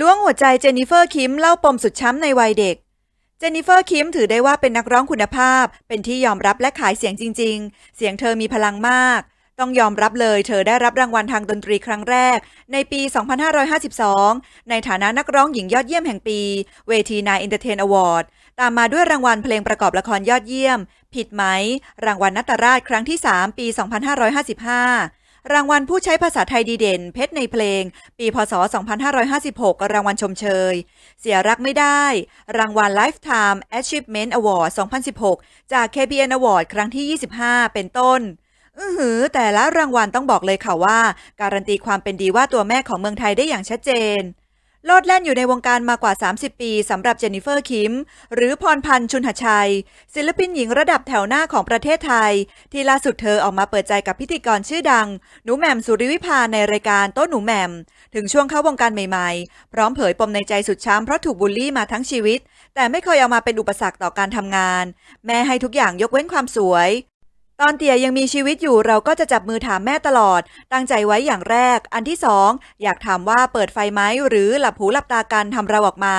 ล้วงหัวใจเจนนิเฟอร์คิมเล่าปมสุดช้ำในวัยเด็ก เจนนิเฟอร์คิมถือได้ว่าเป็นนักร้องคุณภาพ เป็นที่ยอมรับและขายเสียงจริง ๆ เสียงเธอมีพลังมาก ต้องยอมรับเลยเธอได้รับรางวัลทางดนตรีครั้งแรก ในปี 2552 ในฐานะนักร้องหญิงยอดเยี่ยมแห่งปี เวทีนายเอนเตอร์เทนอวอร์ด ตามมาด้วยรางวัลเพลงประกอบละครยอดเยี่ยม ผิดไหม รางวัลนัตราชครั้งที่ 3 ปี 2555 รางวัลผู้ใช้ภาษาไทยดีเด่น เพชรในเพลง ปีพศ 2556 รางวัลชมเชย เสียรักไม่ได้ รางวัล Lifetime Achievement Award 2016 จาก KBN Award ครั้งที่ 25 เป็นต้น อือหือ แต่ละรางวัลต้องบอกเลยค่ะว่า การันตีความเป็นดีว่าตัวแม่ของเมืองไทยได้อย่างชัดเจน โลดแล่นอยู่ในวงการมากว่า 30 ปีสำหรับเจนนิเฟอร์คิม หรือพรพันธ์ชุนหชัย ศิลปินหญิงระดับแถวหน้าของประเทศไทย ที่ล่าสุดเธอออกมาเปิดใจกับพิธีกรชื่อดัง หนูแหม่มสุริวิภาในรายการโต๊ะหนูแหม่ม ถึงช่วงเข้าวงการใหม่ๆ พร้อมเผยปมในใจสุดช้ำเพราะถูกบูลลี่มาทั้งชีวิต แต่ไม่เคยเอามาเป็นอุปสรรคต่อการทำงาน แม่ให้ทุกอย่างยกเว้นความสวย ตอนเตี่ยยังมีชีวิตอยู่เราก็จะจับมือถามแม่ตลอด ตั้งใจไว้อย่างแรก อันที่สองอยากถามว่าเปิดไฟไหมหรือหลับหูหลับตากันทำเราออกมา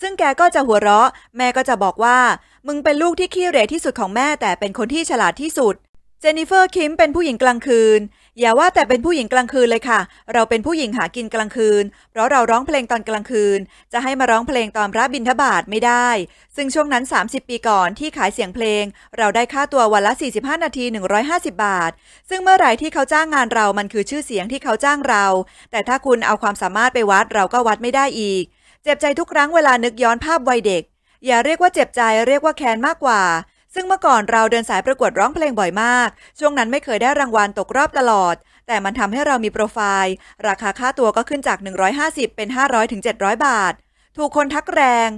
ซึ่งแกก็จะหัวเราะ แม่ก็จะบอกว่า มึงเป็นลูกที่ขี้เหร่ที่สุดของแม่แต่เป็นคนที่ฉลาดที่สุด เจนนิเฟอร์คิมเป็นผู้หญิงกลางคืน อย่าว่าแต่เป็นผู้หญิงกลางคืนเลยค่ะ เราเป็นผู้หญิงหากินกลางคืน เพราะเราร้องเพลงตอนกลางคืน จะให้มาร้องเพลงตอนพระบิณฑบาตไม่ได้ ซึ่งช่วงนั้น 30 ปีก่อนที่ขายเสียงเพลง เราได้ค่าตัววันละ 45 นาที 150 บาท ซึ่งเมื่อไหร่ที่เขาจ้างงานเรามันคือชื่อเสียงที่เขาจ้างเรา แต่ถ้าคุณเอาความสามารถไปวัดเราก็วัดไม่ได้อีก เจ็บใจทุกครั้งเวลานึกย้อนภาพวัยเด็ก อย่าเรียกว่าเจ็บใจเรียกว่าแค้นมากกว่า ซึ่งเมื่อก่อนเราเดินสายประกวดร้องเพลงบ่อยมาก ช่วงนั้นไม่เคยได้รางวัลตกรอบตลอด แต่มันทำให้เรามีโปรไฟล์ ราคาค่าตัวก็ขึ้นจาก 150 เป็น 500ถึง700 บาท ถูกคนทักแรง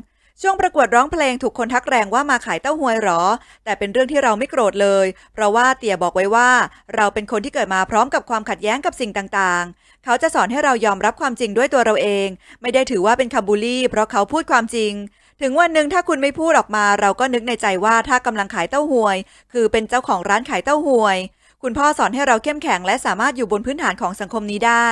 ช่วงประกวดร้องเพลงถูกคนทักแรงว่ามาขายเต้าหวยหรอ แต่เป็นเรื่องที่เราไม่โกรธเลย เพราะว่าเตี่ยบอกไว้ว่า เราเป็นคนที่เกิดมาพร้อมกับความขัดแย้งกับสิ่งต่างๆ เขาจะสอนให้เรายอมรับความจริงด้วยตัวเราเอง ไม่ได้ถือว่าเป็นคำบูลี่ เพราะเขาพูดความจริง ถึงวันหนึ่งถ้าคุณไม่พูดออกมา เราก็นึกในใจว่าถ้ากำลังขายเต้าหวย คือเป็นเจ้าของร้านขายเต้าหวย คุณพ่อสอนให้เราเข้มแข็งและสามารถอยู่บนพื้นฐานของสังคมนี้ได้